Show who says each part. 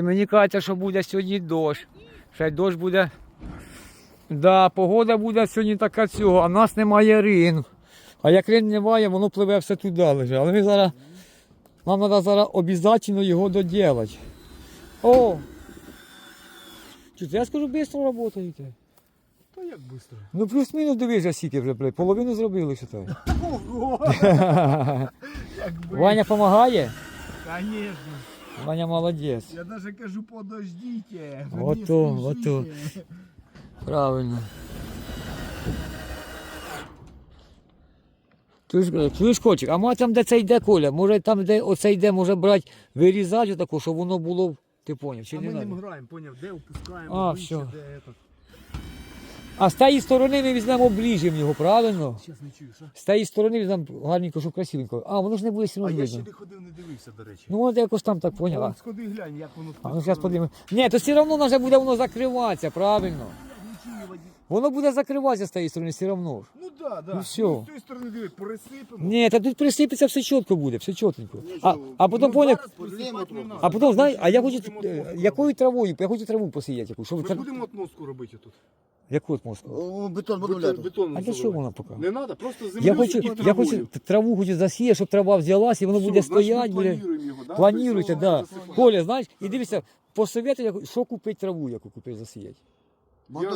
Speaker 1: І Мені кажеться, що буде сьогодні дощ. Ще дощ буде. Да, погода буде сьогодні така цього, а в нас немає рин. А як рин немає, воно пливе все туди лежить. Але ми зараз. Нам треба зараз обов'язково його доділати. О! Чути, я скажу, швидко працюєте.
Speaker 2: Та як швидко?
Speaker 1: Ну плюс-мінус дивися, скільки вже, блядь, половину зробили, що так.
Speaker 2: Ого!
Speaker 1: Ваня допомагає?
Speaker 2: Конечно.
Speaker 1: Ваня молодець.
Speaker 2: Я даже кажу, подождите.
Speaker 1: Ото, ото. Правильно. Чуєш, котик, а може там, де це йде коля, може там, де оце йде, може брати, вирізати отаку, щоб воно було, ти поняв, чи
Speaker 2: А
Speaker 1: не
Speaker 2: ми ним граємо, поняв, де опускаємо,
Speaker 1: А,
Speaker 2: вище,
Speaker 1: все.
Speaker 2: де этот.
Speaker 1: А з тієї сторони ми візьмемо обліжемо його, правильно?
Speaker 2: Зараз не чую, що?
Speaker 1: З тієї сторони візьмемо гарненько, щоб красивенько. А, воно ж не буде все
Speaker 2: А я ще
Speaker 1: видно.
Speaker 2: не ходив, не дивився, до речі.
Speaker 1: Ну, от якось там так поняла.
Speaker 2: Вон, сходи глянь, як воно
Speaker 1: а ну зараз подивимося. Ні, то все одно вже буде воно закриватися, правильно. Воно буде закриватися з тієї сторони, все одно.
Speaker 2: Ну да, да.
Speaker 1: Ну, всьо.
Speaker 2: з тієї сторони диви, пересипемо.
Speaker 1: Ні, та тут присипеться все чітко буде, все чітенько. А,
Speaker 2: Нічого.
Speaker 1: а потім
Speaker 2: Ну,
Speaker 1: поняв, а потім знаєш, а я хочу е, якою травою, я хочу траву посіяти, яку, щоб
Speaker 2: Ми
Speaker 1: тр...
Speaker 2: будемо отмостку робити тут.
Speaker 1: яку от мозку?
Speaker 3: О, Бетон
Speaker 2: Бетон, бетон
Speaker 1: А для чого вона поки?
Speaker 2: Не треба, просто землю
Speaker 1: Я хочу,
Speaker 2: і
Speaker 1: я хочу траву хочу засіяти, щоб трава взялась, і воно буде стояти, буде.
Speaker 2: плануємо його, да?
Speaker 1: Плануйте, да.
Speaker 2: засипаємо.
Speaker 1: Коля, знаєш, і дивися, посоветуй, яку- що купити траву, яку купити засіяти.
Speaker 2: Я